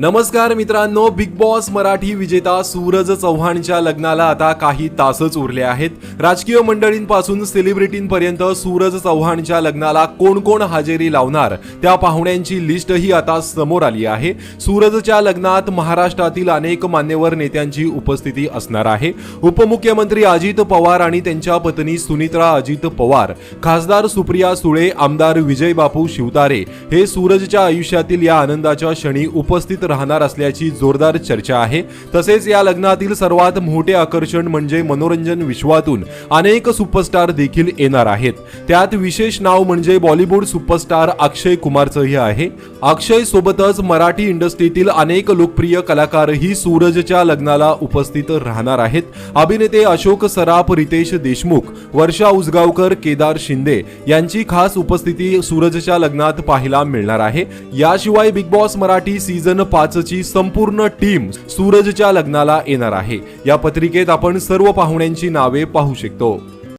नमस्कार मित्रांनो big boss Marathi विजेता सूरज चव्हाणच्या लग्नाला आता काही तासच उरले आहेत. राजकीय मंडळींपासून सेलिब्रिटींपर्यंत सूरज चव्हाणच्या लग्नाला कोण कोण हजेरी लावणार त्या पाहुण्यांची लिस्टही आता समोर आली आहे. सूरजच्या लग्नात महाराष्ट्रातील अनेक मान्यवर नेत्यांची उपस्थिती असणार आहे. उपमुख्यमंत्री अजित पवार आणि त्यांच्या पत्नी सुनित्रा अजित पवार खासदार सुप्रिया सुळे आमदार विजय बापू शिवतारे हे सूरजच्या आयुष्यातील या आनंदाच्या क्षणी उपस्थित राहणार असल्याची जोरदार चर्चा आहे. तसेच या लग्नातील सर्वात मोठे आकर्षण म्हणजे मनोरंजन विश्वातून अनेक सुपरस्टार देखील येणार आहेत. त्यात विशेष नाव म्हणजे बॉलिवूड सुपरस्टार अक्षय कुमारचंही आहे. अक्षय सोबतच मराठी इंडस्ट्रीतील अनेक लोकप्रिय कलाकारही सूरजच्या लग्नाला उपस्थित राहणार आहेत. अभिनेते अशोक सराफ रितेश देशमुख वर्षा उसगावकर केदार शिंदे यांची खास उपस्थिती सूरजच्या लग्नात पाहायला मिळणार आहे. याशिवाय बिग बॉस मराठी सीझन पाचची संपूर्ण टीम सूरजच्या लग्नाला येणार आहे. या पत्रिकेत आपण सर्व पाहुण्यांची नावे पाहू शकतो.